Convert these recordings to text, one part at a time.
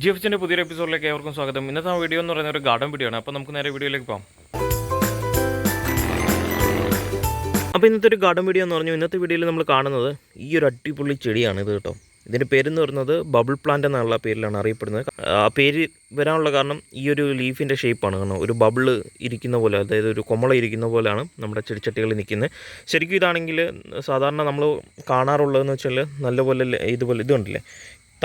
G F എച്ചിന്റെ പുതിയൊരു എപ്പിസോഡിലേക്ക് ഏവർക്കും സ്വാഗതം. ഇന്നത്തെ ആ വീഡിയോ എന്ന് പറയുന്ന ഒരു ഗാർഡൻ വീഡിയോ ആണ്. അപ്പോൾ നമുക്ക് നേരെ വീഡിയോയിലേക്ക് പോകാം അപ്പോൾ ഇന്നത്തെ ഒരു ഗാർഡൻ വീഡിയോ എന്ന് പറഞ്ഞു ഇന്നത്തെ വീഡിയോയിൽ നമ്മൾ കാണുന്നത് ഈ ഒരു അടിപൊളി ചെടിയാണ് ഇത് കേട്ടോ. ഇതിന്റെ പേരെന്ന് പറയുന്നത് ബബിൾ പ്ലാന്റ് എന്നുള്ള പേരിലാണ് അറിയപ്പെടുന്നത്. ആ പേര് വരാനുള്ള കാരണം ഈ ഒരു ലീഫിന്റെ ഷേപ്പാണ് കാരണം ഒരു ബബിൾ ഇരിക്കുന്ന പോലെ അതായത് ഒരു കൊമള ഇരിക്കുന്ന പോലെയാണ് നമ്മുടെ ചെടിച്ചട്ടികൾ നിൽക്കുന്നത്. ശരിക്കും ഇതാണെങ്കിൽ സാധാരണ നമ്മൾ കാണാറുള്ളതെന്ന് വെച്ചാൽ നല്ലപോലെ ഇതുപോലെ ഇത് കണ്ടില്ലേ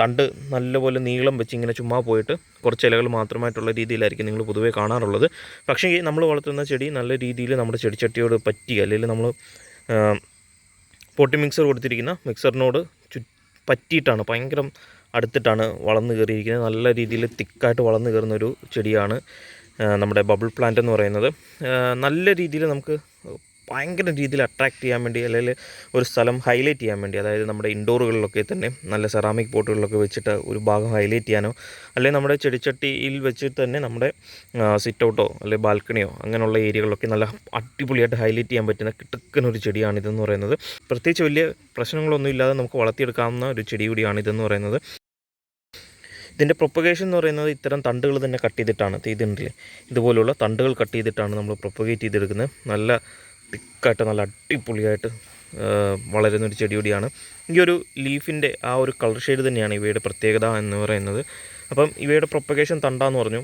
തണ്ട് നല്ലപോലെ നീളം വെച്ച് ഇങ്ങനെ ചുമ്മാ പോയിട്ട് കുറച്ച് ഇലകൾ മാത്രമായിട്ടുള്ള രീതിയിലായിരിക്കും നിങ്ങൾ പൊതുവേ കാണാറുള്ളത്. പക്ഷേ നമ്മൾ വളർത്തുന്ന ചെടി നല്ല രീതിയിൽ നമ്മുടെ ചെടിച്ചട്ടിയോട് പറ്റി അല്ലെങ്കിൽ നമ്മൾ പൊട്ടി മിക്സർ കൊടുത്തിരിക്കുന്ന മിക്സറിനോട് ചു പറ്റിയിട്ടാണ് ഭയങ്കര അടുത്തിട്ടാണ് വളർന്നു കയറിയിരിക്കുന്നത്. നല്ല രീതിയിൽ തിക്കായിട്ട് വളർന്നു കയറുന്ന ഒരു ചെടിയാണ് നമ്മുടെ ബബിൾ പ്ലാന്റ് എന്ന് പറയുന്നത്. നല്ല രീതിയിൽ നമുക്ക് ഭയങ്കര രീതിയിൽ അട്രാക്റ്റ് ചെയ്യാൻ വേണ്ടി അല്ലെങ്കിൽ ഒരു സ്ഥലം ഹൈലൈറ്റ് ചെയ്യാൻ വേണ്ടി അതായത് നമ്മുടെ ഇൻഡോറുകളിലൊക്കെ തന്നെ നല്ല സെറാമിക് പോട്ടുകളിലൊക്കെ വെച്ചിട്ട് ഒരു ഭാഗം ഹൈലൈറ്റ് ചെയ്യാനോ അല്ലെങ്കിൽ നമ്മുടെ ചെടിച്ചട്ടിയിൽ വെച്ചിട്ട് തന്നെ നമ്മുടെ സിറ്റ് ഔട്ടോ അല്ലെങ്കിൽ ബാൽക്കണിയോ അങ്ങനെയുള്ള ഏരിയകളിലൊക്കെ നല്ല അടിപൊളിയായിട്ട് ഹൈലൈറ്റ് ചെയ്യാൻ പറ്റുന്ന കിട്ടുക്കുന്ന ഒരു ചെടിയാണ് ഇതെന്ന് പറയുന്നത്. പ്രത്യേകിച്ച് വലിയ പ്രശ്നങ്ങളൊന്നും ഇല്ലാതെ നമുക്ക് വളർത്തിയെടുക്കാവുന്ന ഒരു ചെടി കൂടിയാണ് ഇതെന്ന് പറയുന്നത്. ഇതിന്റെ പ്രൊപ്പഗേഷൻ എന്ന് പറയുന്നത് ഇത്തരം തണ്ടുകൾ തന്നെ കട്ട് ചെയ്തിട്ടാണ് ചെയ്തിട്ടുണ്ടല്ലേ ഇതുപോലുള്ള തണ്ടുകൾ കട്ട് ചെയ്തിട്ടാണ് നമ്മൾ പ്രൊപ്പഗേറ്റ് ചെയ്തെടുക്കുന്നത്. നല്ല തിക്കായിട്ട് നല്ല അടിപൊളിയായിട്ട് വളരുന്നൊരു ചെടി കൂടിയാണ് ഈ ഒരു ലീഫിന്റെ ആ ഒരു കളർ ഷെയ്ഡ് തന്നെയാണ് ഇവയുടെ പ്രത്യേകത എന്ന് പറയുന്നത്. അപ്പം ഇവയുടെ പ്രൊപ്പഗേഷൻ തണ്ടാന്ന് പറഞ്ഞു.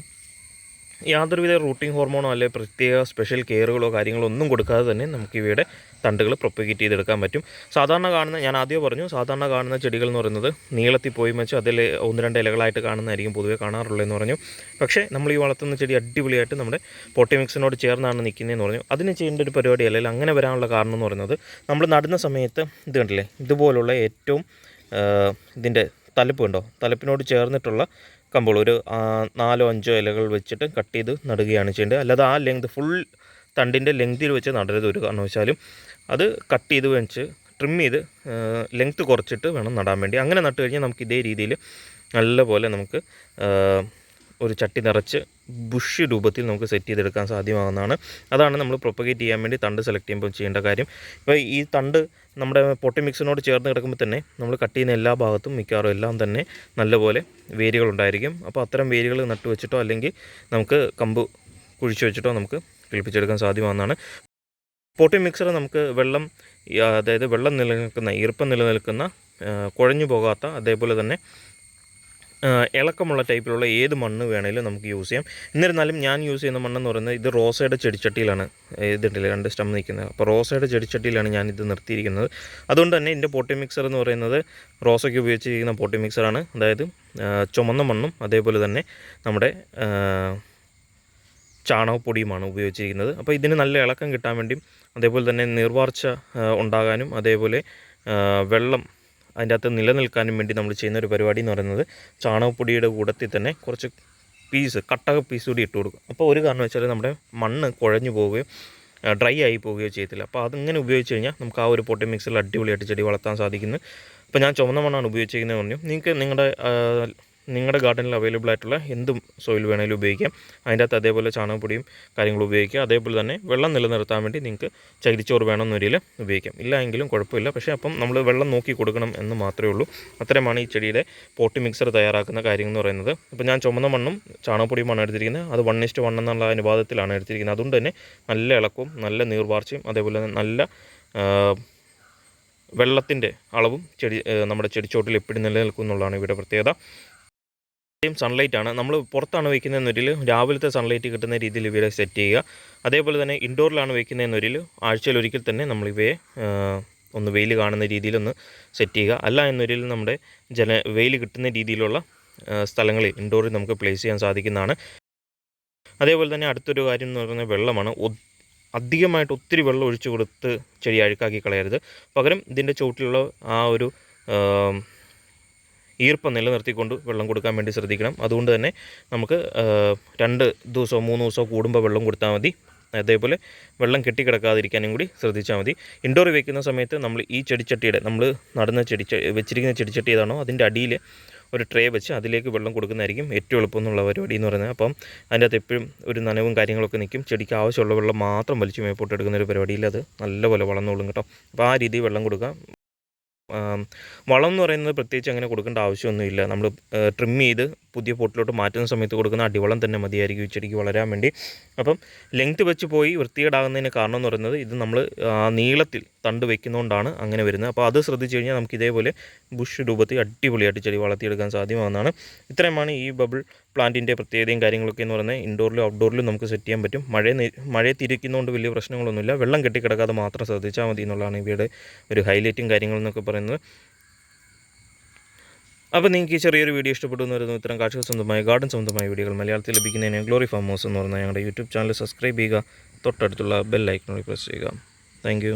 യാതൊരുവിധ റൂട്ടിംഗ് ഹോർമോണോ അല്ലെ പ്രത്യേക സ്പെഷ്യൽ കെയറുകളോ കാര്യങ്ങളോ ഒന്നും കൊടുക്കാതെ തന്നെ നമുക്ക് ഇവയുടെ തണ്ടുകൾ പ്രൊപ്പഗേറ്റ് ചെയ്തെടുക്കാൻ പറ്റും. സാധാരണ കാണുന്ന ഞാൻ ആദ്യം പറഞ്ഞു സാധാരണ കാണുന്ന ചെടികൾ എന്ന് പറയുന്നത് നീളത്തിൽ പോയി വെച്ച് അതിൽ ഒന്ന് രണ്ട് ഇലകളായിട്ട് കാണുന്നതായിരിക്കും പൊതുവേ കാണാറുള്ളതെന്ന് പറഞ്ഞു. പക്ഷേ നമ്മൾ ഈ വളർത്തുന്ന ചെടി അടിപൊളിയായിട്ട് നമ്മുടെ പൊട്ടി മിക്സിനോട് ചേർന്നാണ് നിൽക്കുന്നതെന്ന് പറഞ്ഞു. അതിന് ചെയ്യേണ്ട ഒരു പരിപാടി അല്ലെങ്കിൽ അങ്ങനെ വരാനുള്ള കാരണം എന്ന് പറയുന്നത് നമ്മൾ നടുന്ന സമയത്ത് ഇത് കണ്ടില്ലേ ഇതുപോലുള്ള ഏറ്റവും ഇതിന്റെ തലപ്പ് കണ്ടോ? തലപ്പിനോട് ചേർന്നിട്ടുള്ള കമ്പുകൾ. ഒരു നാലോ അഞ്ചോ ഇലകൾ വെച്ചിട്ട് കട്ട് ചെയ്ത് നടുകയാണ് ചെയ്യേണ്ടത്. അല്ലാതെ ആ ലെങ്ത് ഫുൾ തണ്ടിന്റെ ലെങ്തിൽ വെച്ച് നടരുത് ഒരു കാരണവശാലും. അത് കട്ട് ചെയ്ത് വെച്ച് ട്രിം ചെയ്ത് ലെങ്ത്ത് കുറച്ചിട്ട് വേണം നടാൻ വേണ്ടി. അങ്ങനെ നട്ട് കഴിഞ്ഞാൽ നമുക്ക് ഇതേ രീതിയിൽ നല്ലപോലെ നമുക്ക് ഒരു ചട്ടി നിറച്ച് ബുഷ് രൂപത്തിൽ നമുക്ക് സെറ്റ് ചെയ്തെടുക്കാൻ സാധ്യമാകുന്നതാണ്. അതാണ് നമ്മൾ പ്രൊപ്പഗേറ്റ് ചെയ്യാൻ വേണ്ടി തണ്ട് സെലക്ട് ചെയ്യുമ്പോൾ ചെയ്യേണ്ട കാര്യം. ഇപ്പോൾ ഈ തണ്ട് നമ്മുടെ പൊട്ടി മിക്സിനോട് ചേർന്ന് കിടക്കുമ്പോൾ തന്നെ നമ്മൾ കട്ട് ചെയ്യുന്ന എല്ലാ ഭാഗത്തും മിക്കവാറും എല്ലാം തന്നെ നല്ലപോലെ വേരുകൾ ഉണ്ടായിരിക്കും അപ്പോൾ അത്തരം വേരുകൾ നട്ടു വെച്ചിട്ടോ അല്ലെങ്കിൽ നമുക്ക് കമ്പ് കുഴിച്ചു വെച്ചിട്ടോ നമുക്ക് കിളിപ്പിച്ചെടുക്കാൻ സാധ്യമാകുന്നതാണ് പൊട്ടി മിക്സർ നമുക്ക് വെള്ളം അതായത് വെള്ളം നിലനിൽക്കുന്ന ഈർപ്പം നിലനിൽക്കുന്ന കുഴഞ്ഞു പോകാത്ത അതേപോലെ തന്നെ ഇളക്കമുള്ള ടൈപ്പിലുള്ള ഏത് മണ്ണ് വേണമെങ്കിലും നമുക്ക് യൂസ് ചെയ്യാം. എന്നിരുന്നാലും ഞാൻ യൂസ് ചെയ്യുന്ന മണ്ണെന്ന് പറയുന്നത് ഇത് റോസയുടെ ചെടിച്ചട്ടിയിലാണ് ഇതിട്ടില്ല രണ്ട് സ്റ്റം നിൽക്കുന്നത്. അപ്പോൾ റോസയുടെ ചെടിച്ചട്ടിയിലാണ് ഞാൻ ഇത് നിർത്തിയിരിക്കുന്നത്. അതുകൊണ്ട് തന്നെ എന്റെ പോട്ടി മിക്സർ എന്ന് പറയുന്നത് റോസയ്ക്ക് ഉപയോഗിച്ചിരിക്കുന്ന പോട്ടി മിക്സറാണ് അതായത് ചുമന്ന മണ്ണും അതേപോലെ തന്നെ നമ്മുടെ ചാണകപ്പൊടിയുമാണ് ഉപയോഗിച്ചിരിക്കുന്നത്. അപ്പോൾ ഇതിന് നല്ല ഇളക്കം കിട്ടാൻ വേണ്ടിയും അതേപോലെ തന്നെ നീർവാർച്ച ഉണ്ടാകാനും അതേപോലെ വെള്ളം അതിന്റെ അകത്ത് നിലനിൽക്കാനും വേണ്ടി നമ്മൾ ചെയ്യുന്ന ഒരു പരിപാടി എന്ന് പറയുന്നത് ചാണകപ്പൊടിയുടെ കൂടത്തിൽ തന്നെ കുറച്ച് പീസ് കട്ടക പീസ് കൂടി ഇട്ട് കൊടുക്കും. അപ്പോൾ ഒരു കാരണം വെച്ചാൽ നമ്മുടെ മണ്ണ് കുഴഞ്ഞു പോവുകയോ ഡ്രൈ ആയി പോവുകയോ ചെയ്യത്തില്ല. അപ്പോൾ അതിങ്ങനെ ഉപയോഗിച്ച് കഴിഞ്ഞാൽ നമുക്ക് ആ ഒരു പൊട്ടി മിക്സിൽ അടിപൊളിയായിട്ട് ചെടി വളർത്താൻ സാധിക്കുന്നു. അപ്പോൾ ഞാൻ ചുവന്ന മണ്ണാണ് ഉപയോഗിച്ചിരിക്കുന്നത് പറഞ്ഞു. നിങ്ങൾക്ക് നിങ്ങളുടെ നിങ്ങളുടെ ഗാർഡനിൽ അവൈലബിൾ ആയിട്ടുള്ള എന്തും സോയിൽ വേണമെങ്കിലും ഉപയോഗിക്കാം. അതിന്റെ അകത്ത് അതേപോലെ ചാണകപ്പൊടിയും കാര്യങ്ങളും ഉപയോഗിക്കുക. അതേപോലെ തന്നെ വെള്ളം നിലനിർത്താൻ വേണ്ടി നിങ്ങൾക്ക് ചകിരിച്ചോറ് വേണമെന്നൊരിൽ ഉപയോഗിക്കാം. ഇല്ല എങ്കിലും കുഴപ്പമില്ല. പക്ഷേ അപ്പം നമ്മൾ വെള്ളം നോക്കി കൊടുക്കണം എന്ന് മാത്രമേ ഉള്ളൂ. അത്രയുമാണ് ഈ ചെടിയുടെ പോട്ടി മിക്സർ തയ്യാറാക്കുന്ന കാര്യം എന്ന് പറയുന്നത്. അപ്പോൾ ഞാൻ ചുമന്ന മണ്ണും ചാണകപ്പൊടിയുമാണ് എടുത്തിരിക്കുന്നത്. അത് വൺ ഇസ്റ്റ് വൺ എന്നുള്ള അനുപാതത്തിലാണ് എടുത്തിരിക്കുന്നത്. അതുകൊണ്ട് തന്നെ നല്ല ഇളക്കവും നല്ല നീർവാർച്ചയും അതേപോലെ തന്നെ നല്ല വെള്ളത്തിന്റെ അളവും ചെടി നമ്മുടെ ചെടിച്ചോട്ടിൽ എപ്പോഴും നിലനിൽക്കും എന്നുള്ളതാണ് ഇവിടെ പ്രത്യേകത. സൺലൈറ്റ് ആണ്. നമ്മൾ പുറത്താണ് വയ്ക്കുന്നതെന്നൊരിൽ രാവിലത്തെ സൺലൈറ്റ് കിട്ടുന്ന രീതിയിൽ ഇവയെ സെറ്റ് ചെയ്യുക. അതേപോലെ തന്നെ ഇൻഡോറിലാണ് വയ്ക്കുന്നതെന്നൊരിൽ ആഴ്ചയിൽ ഒരിക്കൽ തന്നെ നമ്മൾ ഒന്ന് വെയിൽ കാണുന്ന രീതിയിലൊന്ന് സെറ്റ് ചെയ്യുക. അല്ല എന്നൊരിൽ നമ്മുടെ ജല വെയിൽ കിട്ടുന്ന രീതിയിലുള്ള സ്ഥലങ്ങളിൽ ഇൻഡോറിൽ നമുക്ക് പ്ലേസ് ചെയ്യാൻ സാധിക്കുന്നതാണ്. അതേപോലെ തന്നെ അടുത്തൊരു കാര്യം എന്ന് പറയുന്നത് വെള്ളമാണ്. അധികമായിട്ട് ഒത്തിരി വെള്ളം ഒഴിച്ചു കൊടുത്ത് ചെടി അഴുക്കാക്കി കളയരുത്. പകരം ഇതിന്റെ ചുവട്ടിലുള്ള ആ ഒരു ഈർപ്പം നിലനിർത്തിക്കൊണ്ട് വെള്ളം കൊടുക്കാൻ വേണ്ടി ശ്രദ്ധിക്കണം. അതുകൊണ്ട് തന്നെ നമുക്ക് രണ്ട് ദിവസമോ മൂന്ന് ദിവസമോ കൂടുമ്പോൾ വെള്ളം കൊടുത്താൽ മതി. അതേപോലെ വെള്ളം കെട്ടിക്കിടക്കാതിരിക്കാനും കൂടി ശ്രദ്ധിച്ചാൽ മതി. ഇൻഡോർ വയ്ക്കുന്ന സമയത്ത് നമ്മൾ ഈ ചെടിച്ചട്ടിയുടെ നമ്മൾ നടന്ന ചെടി വെച്ചിരിക്കുന്ന ചെടിച്ചട്ടി ഏതാണോ അതിന്റെ അടിയിൽ ഒരു ട്രേ വെച്ച് അതിലേക്ക് വെള്ളം കൊടുക്കുന്നതായിരിക്കും ഏറ്റവും എളുപ്പം എന്നുള്ള പരിപാടി എന്ന് പറയുന്നത്. അപ്പം അതിന്റെ അകത്ത് എപ്പോഴും ഒരു നനവും കാര്യങ്ങളൊക്കെ നിൽക്കും. ചെടിക്ക് ആവശ്യമുള്ള വെള്ളം മാത്രം വലിച്ചു മേപ്പോട്ട് എടുക്കുന്ന ഒരു പരിപാടിയിൽ അത്. നല്ലപോലെ വളർന്നോളും കേട്ടോ. അപ്പോൾ ആ രീതിയിൽ വെള്ളം കൊടുക്കുക വളം എന്ന് പറയുന്നത് പ്രത്യേകിച്ച് അങ്ങനെ കൊടുക്കേണ്ട ആവശ്യമൊന്നുമില്ല. നമ്മൾ ട്രിം ചെയ്ത് പുതിയ പോട്ടിലോട്ട് മാറ്റുന്ന സമയത്ത് കൊടുക്കുന്ന അടിവളം തന്നെ മതിയായിരിക്കും ഈ വളരാൻ വേണ്ടി. അപ്പം ലെങ്ത് വെച്ച് പോയി വൃത്തികേടാകുന്നതിന് കാരണം എന്ന് പറയുന്നത് ഇത് നമ്മൾ നീളത്തിൽ തണ്ട് വെക്കുന്നതുകൊണ്ടാണ് അങ്ങനെ വരുന്നത്. അപ്പോൾ അത് ശ്രദ്ധിച്ച് കഴിഞ്ഞാൽ നമുക്ക് ഇതേപോലെ ബുഷ് രൂപത്തിൽ അടിപൊളിയായിട്ട് ചെടി വളർത്തിയെടുക്കാൻ സാധ്യമാകുന്നതാണ് ഇത്രയുമാണ് ഈ ബബിൾ പ്ലാന്റിന്റെ പ്രത്യേകതയും കാര്യങ്ങളൊക്കെ എന്ന് പറയുന്നത്. ഇൻഡോറിലും ഔട്ട്ഡോറിലും നമുക്ക് സെറ്റ് ചെയ്യാൻ പറ്റും. മഴ മഴയത്തിരിക്കുന്നതുകൊണ്ട് വലിയ പ്രശ്നങ്ങളൊന്നുമില്ല. വെള്ളം കെട്ടിക്കിടക്കാതെ മാത്രം ശ്രദ്ധിച്ചാൽ മതി എന്നുള്ളതാണ് ഇവയുടെ ഒരു ഹൈലൈറ്റും കാര്യങ്ങളെന്നൊക്കെ പറയുന്നത്. അപ്പോൾ നിങ്ങൾക്ക് ഈ ചെറിയൊരു വീഡിയോ ഇഷ്ടപ്പെട്ടു എന്ന് വരുന്നു ഇത്തരം കാർഷിക സ്വന്തമായ ഗാർഡൻ സ്വന്തമായ വീഡിയോകൾ മലയാളത്തിൽ ലഭിക്കുന്നതിന് ഗ്ലോറി ഫാം ഹൗസ് എന്ന് പറഞ്ഞ ഞങ്ങളുടെ യൂട്യൂബ് ചാനൽ സബ്സ്ക്രൈബ് ചെയ്യുക. തൊട്ടടുത്തുള്ള ബെൽ ഐക്കണിൽ പ്രസ് ചെയ്യുക. താങ്ക്